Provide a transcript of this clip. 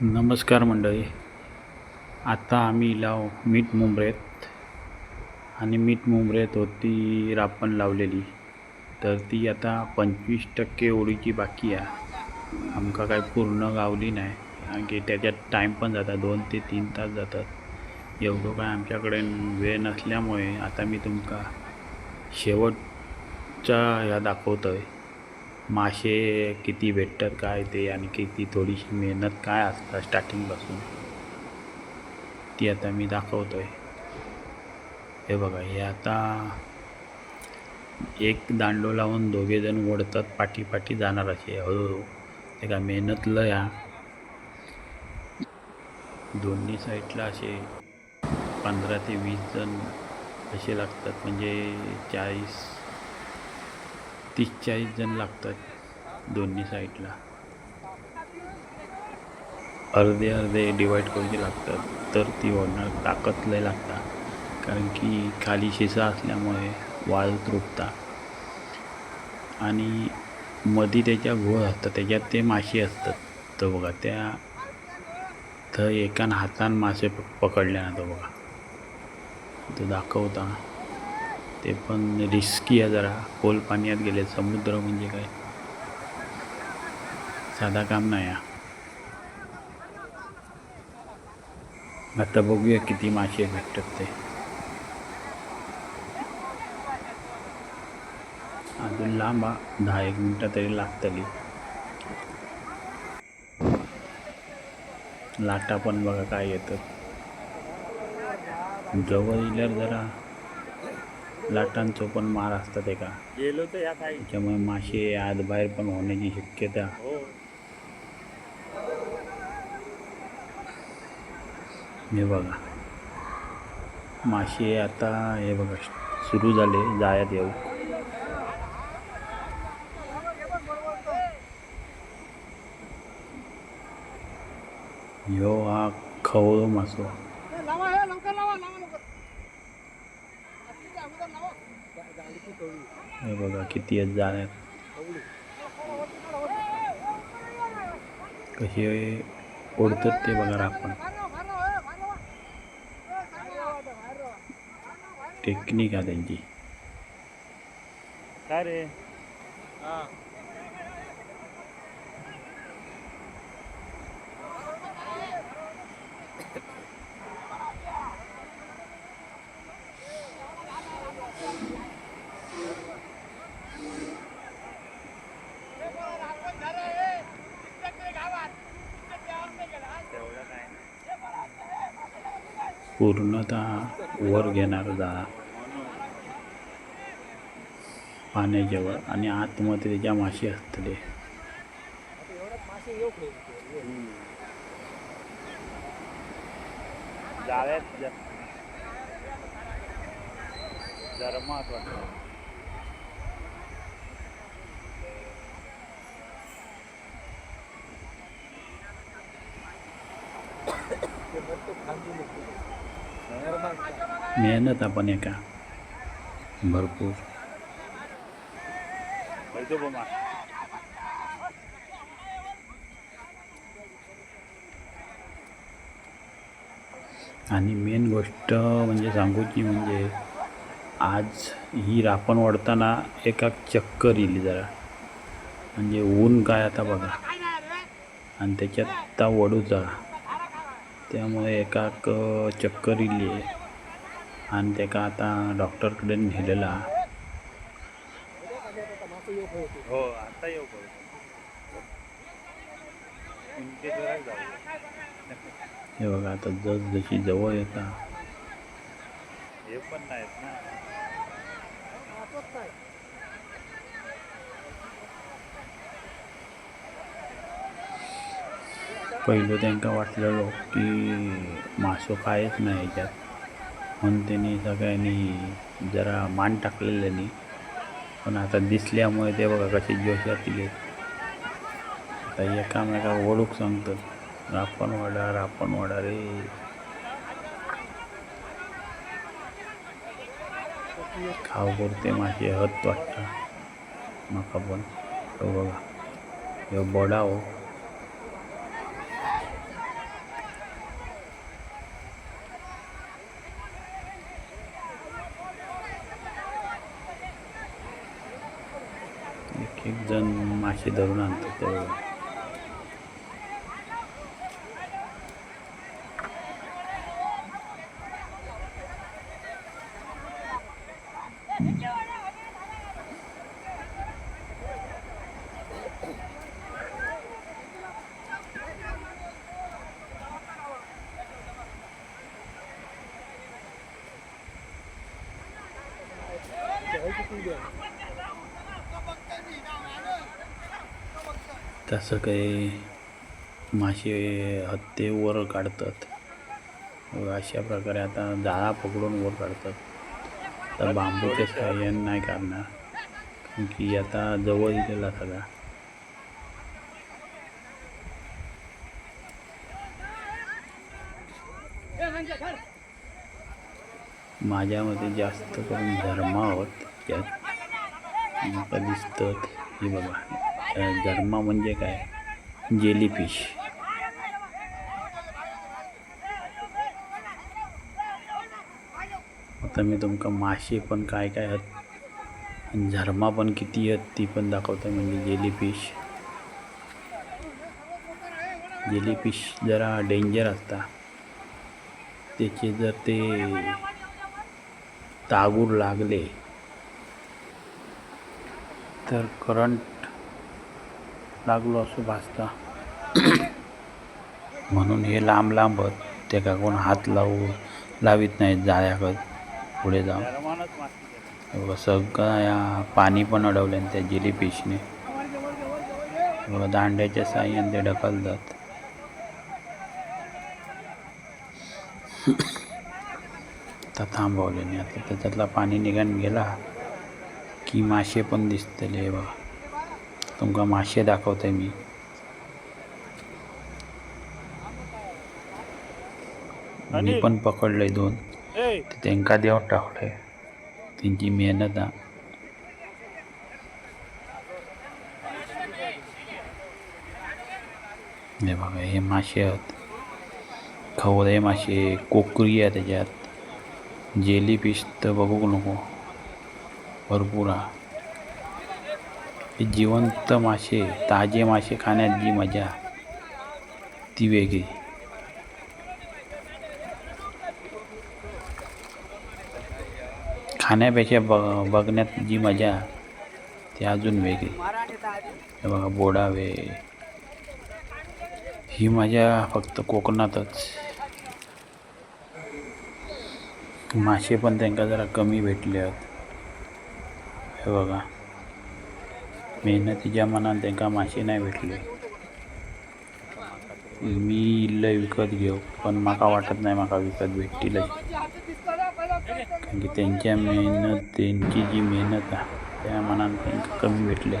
नमस्कार मंडळी. आता आम्ही लाव मीठ मुंबरेत आणि मीठ मुंबरेत होती रापण लावलेली. तर ती आता पंचवीस टक्के ओळीची बाकी आहे. आमका काय पूर्ण गावली नाही. कारण की त्याच्यात टाईम पण जातात. दोन ते तीन तास जातात. एवढं काय आमच्याकडे वेळ नसल्यामुळे आता मी तुमका शेवटच्या ह्या दाखवतो आहे मासे किती भेटतात काय ते आणि किती थोडीशी मेहनत काय असतं स्टार्टिंगपासून ती आता मी दाखवतो आहे हे बघा हे आता एक दांडो लावून दोघे जण ओढतात पाठी पाठी जाणार असे हळूहळू. ते का मेहनत लया दोन्ही साईडला असे पंधरा ते वीस जण असे लागतात म्हणजे चाळीस तीस चाळीस जण लागतात दोन्ही साईडला. अर्धे अर्धे डिवाईड करूचे लागतात तर ती ओढणार ताकद लय लागता कारण की खाली शिसा असल्यामुळे वाळ तुटता आणि मधी त्याच्या घोळ असतात त्याच्यात ते मासे असतात. तो बघा त्या तर एकान हातान मासे पकडल्या पकडले ना तो बघा. तो दाखवता. ते पण रिस्की आहे जरा. खोल पाण्यात गेले समुद्र म्हणजे काय? साधा काम नाही आता बघूया किती मासे भेटतात ते. अजून लांब हा. दहा एक मिनटं तरी लागतली. लाटा पण बघा काय येतं जवळ येल्यावर जरा लाटांचो पण मार असतात एका. गेलो तर या काही. त्याच्यामुळे मासे आत बाहेर पण होण्याची शक्यता. हो. हे बघा. मासे आता हे बघा सुरू झाले जायात येऊ. ह्यो हा खवळो मासो लावा हे लवकर लावा लावा लवकर अगोदर लावा हे बघा किती आहेत जाण्यात कसे ओढतात ते बघा आपण बाहेर राहा, बाहेर राहा, ए, बाहेर राहा. ए, बाहेर राहा, बाहेर राहा. टेक्निक आहे त्यांची काय रे पूर्णतः वर घेणार जाळा पाण्याच्या वर आणि आतमध्ये त्याच्या माशी असतले जाळ्यात जा- जरा महत्वाचं मेहनत आपण एका. भरपूर. आणि मेन गोष्ट म्हणजे सांगूची म्हणजे आज ही रापण वाढताना एका चक्कर येईल जरा. म्हणजे ऊन काय आता बघा. आणि त्याच्यात आता जरा. त्यामुळे एकाक चक्कर येईल आणि त्याका आता डॉक्टरकडे नेलेला. हो आता येऊ करू कुणकेश्वरात जाऊ हे बघा आता जस जशी जवळ येता. हे पण नाहीत ना. पहिलं त्यांका वाटलेलो की मासो कायच नाही ह्याच्यात म्हणून त्यांनी सगळ्यांनी जरा मान टाकलेल्यानी पण आता दिसल्यामुळे ते बघा कसे जोशात गेले. आता एकामेका ओळख सांगतात रापण वाडा रापण वाडा रे. खाव करते मासे हत वाटता. म्हाका पण. तो बघा. ह्यो बडा हो एक जण मासे धरून आणतात Thank you. तसं काही मासे हत्तेवर काढतात. अशा प्रकारे आता जाळा पकडून वर काढतात. तर बांबूच्या सहाय्याने नाही काढणार कारण की आता जवळ इलेला सगळा. माझ्या मते जास्त करून धर्मावत आहोत यात माका दिसतात हे बघा अं, धर्मा म्हणजे काय जेलीफिश आता मी तुमका मासे पण काय काय आहेत झरमा पण किती आहेत ती पण दाखवतो म्हणजे जेलीफिश जेलीफिश जरा डेंजर असता त्याचे जर ते तागूर लागले तर करंट लागलो असं भासता. म्हणून हे लांब लांब ते का कोण हात लावू लावित नाहीत जाळ्याकत पुढे जाऊन. सगळं या पाणी पण अडवलं त्या जेलीफिशने बघा दांड्याच्या साह्याने ते ढकलतात. आता थांबवले नाही. आता त्याच्यातला पाणी निघान गेला. की मासे पण दिसतले बघा. तुमका मासे दाखवते मी. मी. पण पकडले दोन. त्यांका देऊन टाकले त्यांची मेहनत हा. हे बघा हे मासे आहेत. खवळे मासे कोकरी आहे त्याच्यात. जेली फिश तर बघू नको. भरपूर आहे. जिवंत मासे ताजे मासे खाण्यात जी मजा ती वेगळी. खाण्यापेक्षा ब बघण्यात जी मजा ती अजून वेगळी. बघा बोडावे. ही मजा फक्त कोकणातच. मासे पण त्यांना जरा कमी भेटले आहेत हे बघा. मेहनतीच्या मनात त्यांना मासे नाही भेटले. मी इल्लं विकत घेऊ पण म्हाका वाटत नाही म्हाका विकत भेटतील कारण की त्यांच्या मेहनत त्यांची जी मेहनत आहे त्या मनात त्यांना कमी भेटले.